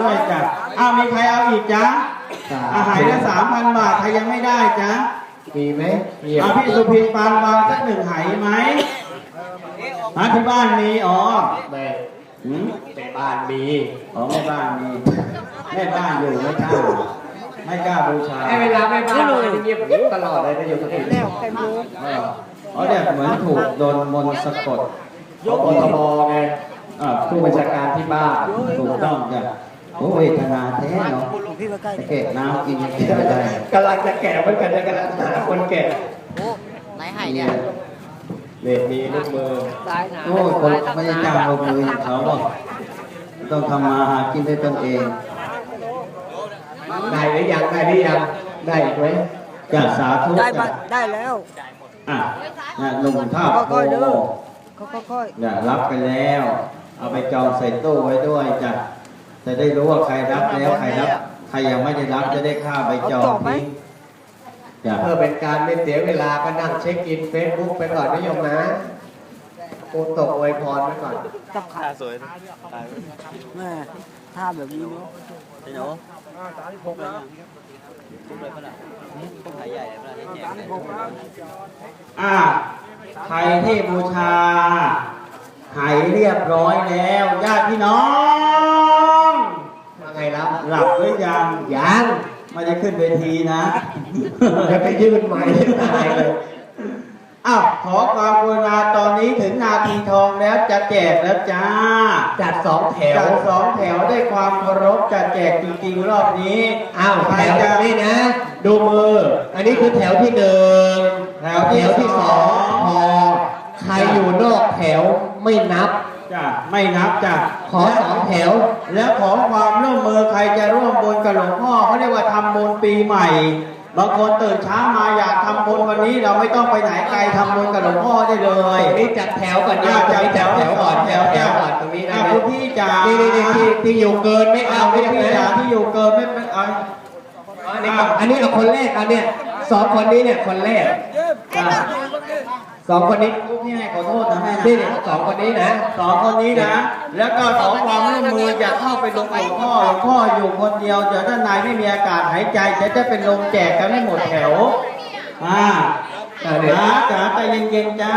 ด้วยจ้ะอ้าวมีใครเอาอีกจ๊ะอาหารละสามพันบาทใครยังไม่ได้จ๊ะมีไหมมีเอาพี่สุพินปานวางสักหนึ่งไหไหมหาที่บ้านมีอ๋อแม่หืมในบ้านมีอ๋อแม่บ้านมีแม่บ้านอยู่ไม่กล้าไม่กล้าบูชาให้เวลาแม่บ้านมาเงียบตลอดเลยนะโยมสถิตอ๋อเนี่ยเหมือนถูกโดนมนต์สะกดยกอทมไงอ่าผู้บัญชาการที่บ้านถูกต้องจ้ะ โอ้เวทนาแท้เนาะเกะน้ำกินยังกินไม่ได้กำลังจะแก่เหมือนกันจะกำลังหาคนแก่โอ้ไหนหายเนี่ยเด็กมีลูกมือโอ้ยคนไม่ได้จ้างลงมืออย่างเขาหรอกต้องทำมาหากินด้วยตนเองได้หรือยังได้หรือยังได้อีกไหมจะสาธุได้จ้ะบัตรได้แล้วอะนะหนุ่มท่าโพค่อยๆเด้อค่อยเนี่ยรับไปแล้ว เอาไปจองใส่ตู้ไว้ด้วยจ้ะ จะได้รู้ว่าใครรับแล้วใครรับใครยังไม่ได้รับจะได้ค่าไปจองทิ้งจ้ะเพื่อเป็นการไม่เสียเวลาก็นั่งเช็คอินเฟซบุ๊กไปก่อนนะโยมนะกูตกอวยพรไปก่อนๆจับขาสวยแม่ท่าแบบนี้เนาะอะใครที่บูชาหายเรียบร้อยแล้วญาติพี่น้องว่าไงแล้ว หลับหรือยังยังไม่ได้ขึ้นเวทีนะจะไปยื่นไม้ตายเลยอ้าวขอความกรุณาตอนนี้ถึงนาทีทองแล้วจะแจกแล้วจ้าจัดสองแถวจัดสองแถวได้วยความเคารพจะแจกจริงๆรอบนี้อ้าวใครแถวจะนี้นะ ดูมือ อันนี้คือแถวที่หนึ่งแถวที่แถวที่สองสองพอใครอยู่นอกแถวไม่นับ จ้ะไม่นับจ้ะขอสองแถว แล้วขอความร่วมมือใครจะร่วมบุญกับหลวงพ่อเขาเรียกว่าทำบุญปีใหม่บางคนตื่นเช้ามาอยากทำบุญวันนี้เราไม่ต้องไปไหนไกลทำบุญกับหลวงพ่อได้เลยตรงนี้จัดแถวก่อนอ่าตรงนี้จัดแถวก่อนแถแถววแถแถววก่อนตรงนี้นะอ่าคุณพี่จ๋านี่นี่นี่ที่ที่อยู่เกินไม่เอาเอาไม่พี่เอาพี่นะจ๋าที่อยู่เกินไม่ไม่เอาอันนี้ก่อนอันนี้เอาคนแรกเอาเนี่ยสองคนนี้เนี่ยคนแรกอ่า สองคนนี้พี่ให้ขอโทษนะแม่นะนี่เนี่ยสองคนนี้นะสองคนนี้นะ แล้วก็ขอความร่วมมืออย่าเข้าไปลงหลวงพ่อหลวงพ่ออยู่คนเดียวเดี๋ยวด้านในไม่มีอากาศหายใจจะจะเป็นลมแจกกันไม่หมดแถวอ่าอ่าเนี่ยจ๋าจ๋าใจเย็นๆจ้า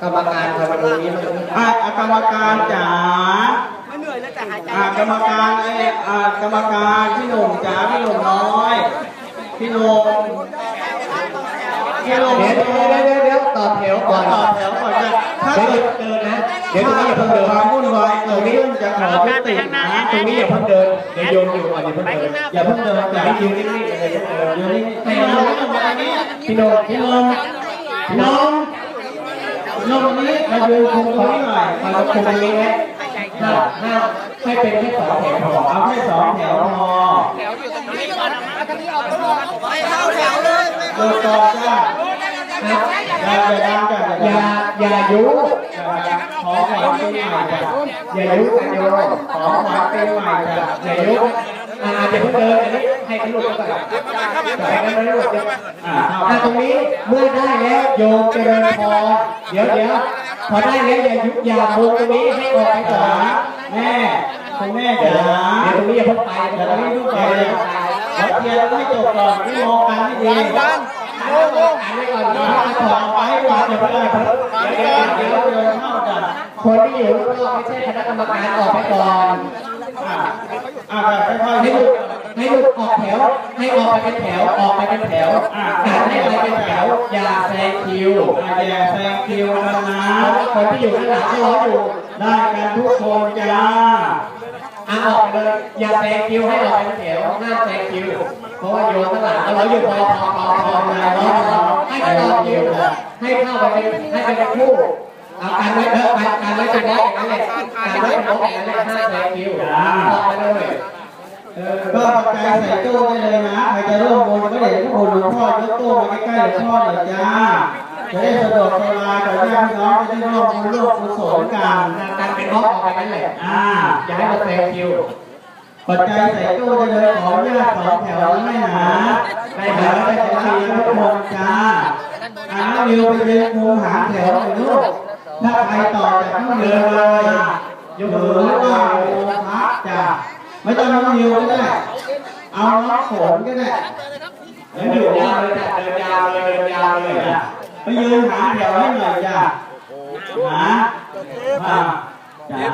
กรรมการทำมาตรงนี้มันอ่ากรรมการจ๋าไม่เหนื่อยแล้วแต่หายใจอ่ากรรมการไอ้อ่ากรรมการพี่หนุ่มจ๋าพี่หนุ่มน้อย พี่หนุ่ม พี่หนุ่มเดี๋ยวเดี๋ยวเดี๋ยวเดี๋ยวต่อแถวก่อนต่อแถวก่อนนะถ้าเดี๋ยวเกิดเดินนะ เดี๋ยวตรงนี้อย่าเพิ่งเดินความวุ่นวายเกิดขึ้นจะขอยุตินะตรงนี้อย่าเพิ่งเดินเดี๋ยวโยมอยู่ก่อนอย่าเพิ่งเดินอย่าเพิ่งเดินอย่าจ๋าไปยืนนิ่งๆยอย่าเพิ่งเดินอยู่นี่ให้น้องตรงนี้พี่โนพี่น้องพี่น้องน้องนี้มาดูคงเขาหน่อยมาคุมตรงนี้นะห้าห้าให้เป็นแค่สองแถวพอเอาแค่สองแถวพอเดินต่อจ้เอาอย่าอย่าดังจ้ะอย่าอย่าดัย่างอย่าอย่าดังขอขวัญปีใหม่จ้ะอย่ายุกันโยขอขวัญปีใหม่จ้ะอย่ายุอ่าอย่าเพิ่งเดินอันนี้ให้เขาหลุดก่อนแต่ให้มันหลุดอ่าอ่าตรงนี้เมื่อได้แล้วโยมเจริญพรเดี๋ยวเดี๋ยวพอได้แล้วอย่ายุบอย่ามุงตรงนี้ให้ออกไปก่อนแม่คุณแม่เดี๋ยวตรงนี้อย่าเพิ่งไปอย่าตรงไปนี้ยุ่ยุ่งง เลเลยยขอเคลียร์ให้จบก่อนที่มองกันให้ดีอ่านไว้ก่อนอ่านไว้ก่อนขอไปให้ก่อนอย่าไปเลยเดี๋ยวเดี๋ยวเดินเข้าจ้ะคนที่อยู่รอบไม่ใช่คณะกรรมการออกไปก่อนอ่าอ่าค่อยให้ให้หลูลุกให้หลุออกแถว ให้ออกไปเป็นแถว ออกไปเป็นแถวกาให้ไปเป็นแถว อย่าแซงคิวอย่าแซงคิวกันนะคนที่อยู่ข้างหลังก็รออยู่ ได้กันทุกคนจ้า อะออกเลยอย่าแซงคิวให้ออกไปเป็นแถวหน้าแซงคิวเพราะว่าโยนข้างหลังก็รออยู่พอพอพอพอเวลารอรอให้ไปต่อคิวให้เข้าไปให้ไปเป็นคู่เอาการไว้เถอะการการไว้เป็นบล็อกอย่างนั้นเลยการไว้เป็นบล็องนั้นเลยห้าแซงคิวออไปเลยก็ปัจจัยใส่ตู้ได้เลยนะใครจะร่วมบุญก็เดี๋ยวทุกคนหลวงพ่อยกตู้มาใกล้ๆหลวงพ่อหน่อยจ้าจะได้สะดวกสบายกับญาติพี่น้องจะได้ร่วมบุญร่วมกุศลกันการ เป็นบล็อกออกไปนั่นแหละอ่าอย่าให้มันแซงคิวปัจจัยใส่ตู้ได้เลยขออนุญาตสองแถวไม่หนาไม่หนาไม่จะทีทุกคนจ้าอันน้องนิวไปยืนมุมหางแถวไปลูกถ้าใครต่อจากน้องนิวเลยยกมือไหว้โอ้พระไม่ต้องน้องนิวก็ได้เอาน้องฝนก็ได้แล้วเดิอยู่นยาวนะเลยจ้ะเดินยาวเลยเดินยาวเลยจ้ะไปยืนหาแถวให้หน่อยจ้ะหาอ่า จ้ะ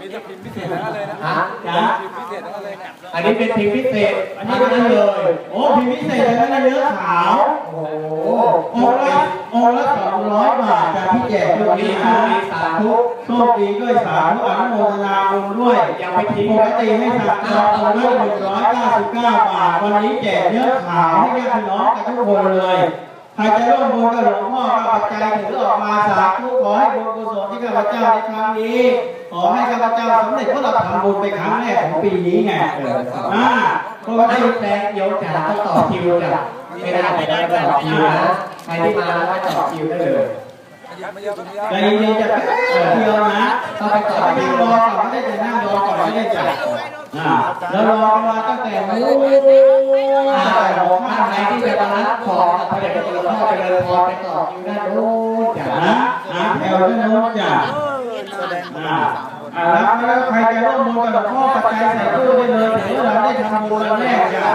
มีสปินพิเศษทั้งนั้นเลยนะฮะจ้ะพิเศษทั้งนั้นเลยอันนี้เป็นทีมพิเศษอัอันนนี้นี้ก็ก็ได้ได้เลเลยยโอ้พิมพ์พิเศษแล้วก็เนื้อขาว โอ้โหองค์ละองค์ละสองร้อยบาทจากที่แจกด้วยมีนี้ชื่อนะมีสาธุโชคดีด้วยสาธุอนุโมทนาบุญด้วยยังไม่ทิ้งปกติให้สั่งจององค์ละหนึ่งร้อยเก้าสิบเก้าบาท วันนี้แจกเนื้อขาวให้ญาติพี่น้องกันทุกคนเลย ใครจะร่วมบุญกับหลวงพ่อก็ปัจจัยถือออกมาสาธุขอให้บุญกุศลที่ข้าพเจ้าในครั้งนี้ขอให้ข้าพเจ้าสำเร็จเพราะเราทำบุญไปครั้งแรกของปีนี้ไงอ่าปกให้ติแซงโยจ๋าต้องต่อคิวจ้ะไม่ได้ไม่ได้ต่อคิวนะใครที่มาแล้วก็ต่อคิวได้เลยมาเยอะตรงนี้ใจเย็นๆจะเดียวนะต้อไปต่อไปนั่งรอก่อนไม่ได้จะนั่งรอก่อนไม่ได้จ่าย อ่าแล้วรอมาตั้งแต่นู้นถ้าตั้งแต่หกท่าห้านไหไหนนที่ที่จะจะมามารัรับของพระเดชพระคุณหลวงพ่อเจริญพรไปต่อคิวด้านโน้นจ้ะนะหาแถวด้านโน้นจ้ะอ่าแล้วใครจะร่วมบุญกับหลวงพ่อปัจจัยใส่ตู้ได้เลยเดี๋ยวเราได้ทำบุญวันแรกจ้ะ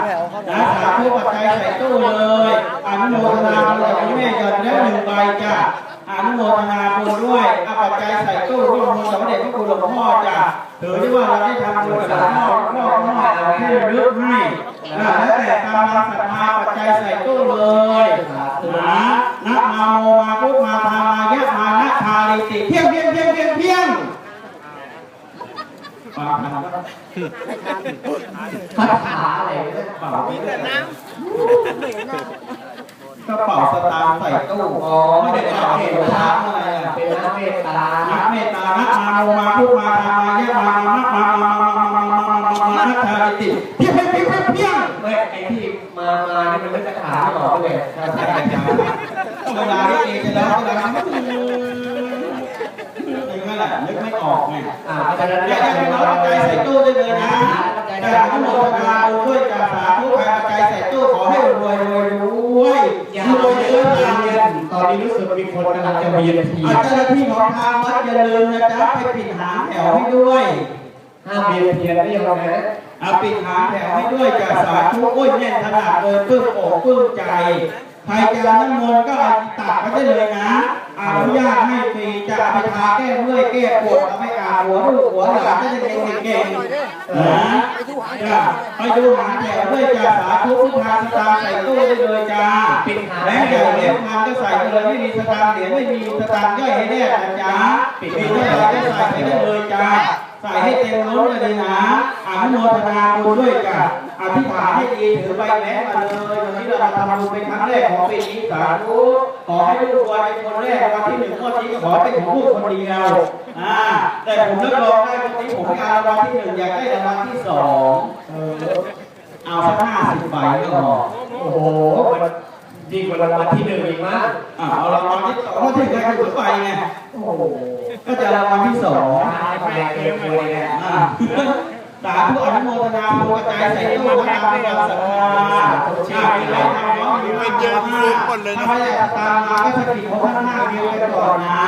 นะสาธุปัจจัยใส่ตู้เลยอนุโมทนาบุญกับแม่หยอดแล้วหนึ่งใบจ้ะ อนุโมทนาบุญด้วยอาปัจจัยใส่ตู้ร่วมบุญกับพระเดชพระคุณหลวงพ่อจ้ะถือได้ว่าเราได้ทำบุญกับหลวงพ่อหลวงพ่อก็มอบเอาที่ระลึกให้นะแล้วแต่ตามศรัทธาปัจจัยใส่ตู้เลยนะนะมาโมมาพุทธมาธามายะมานะทาลิติเพียงเพียงเพียงเพียงเพียงฟังทันปะคาถาอะไรเนี่ยเป่ามีแต่น้ก ระเป๋าสตางค์ใส่ตู้อ๋อไม่ได้ได้เอาเอาเหเหตุตุผผลลอะไรเป็นนักเมตตานักเมตตานักมาโมมาพุทธมาธามายะมานะมามามามามามามามามานะทาลิติเพี้ยงเพียเพียงเพียงเพียงเฮ้ยไอ้ที่มามานี่มันไม่จะขาไม่ออกเลยใช่ใช่ใช่เวลาที่เอจะแล้วเวลาที่อย่างนั้นแหละนึกไม่ออกไงอ่าเราะฉะนั้นอยากให้น้องใจใส่ตู้ได้เลยนะอยากให้โมทนาด้วยจาสาธุใครใจใส่ตู้ขอให้รวยรวยรู้ วยอย่ารวยเยเยอะอะเรียจังนตอนนี้รู้สึกมีคนกำลังจะเวียนทีอาเจ้าหน้าที่ของทางวัดอย่าลืมนะจ๊ะไปปิดหางแถวให้ด้วยห้ามเวียนเทียนได้ยังไงนะอาปิดหางแถวให้ด้วยจาสาธุโอ้ยแน่นขนาดเลยปลื้มอกปลื้มใจ ใครจะน้ำมนต์ก็เอาตักไปได้เลยนะอนุญาตให้ฟรีจะเอาไปทาแก้เมื่อยแก้ปวดเอาไปอาบหัวลูกหัวหลานจะได้เก่งนะจ้ะไปดูหางแถวด้วยจ้าสาธุพุทธาสตาใส่ตู้ได้เลยจ้าแบงค์ใหญ่เล็กพันก็ใส่ไปเลยไม่มีสตางค์เหรียญไม่มีสตางค์ย่ยให้แน่นะจ๊ะปิดเท่าไหร่ก็ใส่ไปได้เลยจ้าใส่ให้เต็มล้นเลยนะอนุโมทนาบุญด้วยจ้ะ อธิษฐานให้ดีถือใบแบงค์มาเลยวันนี้เรามาทำบุญเป็นครั้งแรกของปีนี้สาธุขอให้ลูกบอลเป็นคนแรกวันที่หนึ่งงวดนี้ก็ขอเป็นของลูกคนเดียวอ่าแต่ผมรับรองได้วันนี้ผมการรางวัลที่หนึ่งอยากได้รางวัลที่สองเออเอาสักห้าสิบใบก็พอโอ้โหมันยิ่งกว่ารางวัลที่หนึ่งอีกมั้งอ่าเอารางวัลที่สองก็ถึงได้คือไปไงโอ้โหก็จะรางวัลที่สองไปเกินเลยเนี่ยอ่า สาธุอนุโมทนาบุญกระจายใส่ตู้พระนามพระศรัทธาชาติที่เราทำน้องอยู่เป็นเยอะมากถ้าไม่อยากตามมาก็สกิดของท่านหน้าเดียวกันก่อนนะ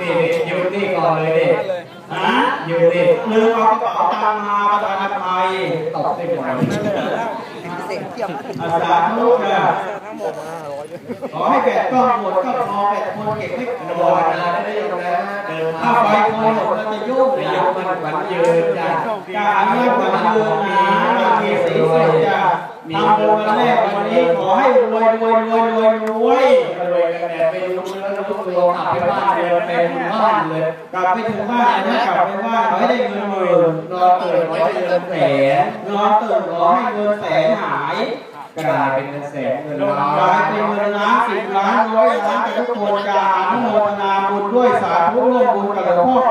นี่ยืนนี่ก่อนเลยดินะยืนนี่ลืมเอากระเป๋าตังมาประธานภัยตบได้หมดอาสาธุค่ะ ขอให้แบตกล้องหมดก็พอแบตคนเก็บไม่โดพอนนได้ยังนะถ้าไฟไปโคนหมดมันจะยุ่งนายนะกมันหวันยืนจ้ะการเงียบวันยืนนะเรามีสีสุดจะทำบุญวันแรกวันนี้ขอให้รวยรวยรวยรวยรวยรวยกันแบบไปรู้แล้วรู้ตัวกลับไปบ้านเดินเต็มบ้านเลยกลับไปถึงบ้านนะกลับไปบ้านขอให้ได้เงินหมื่นนอนตื่นไว้จะเดินแสนนอนตื่นขอให้เงินแสนหาย กลายเป็นเงินแสนเงินล้านกลายเป็นเงินล้านสิบล้านร้อยล้านแต่ทุกคนจะอนุโมทนาบุญด้วยสาธุร่วมบุญกับหลวงพ่อ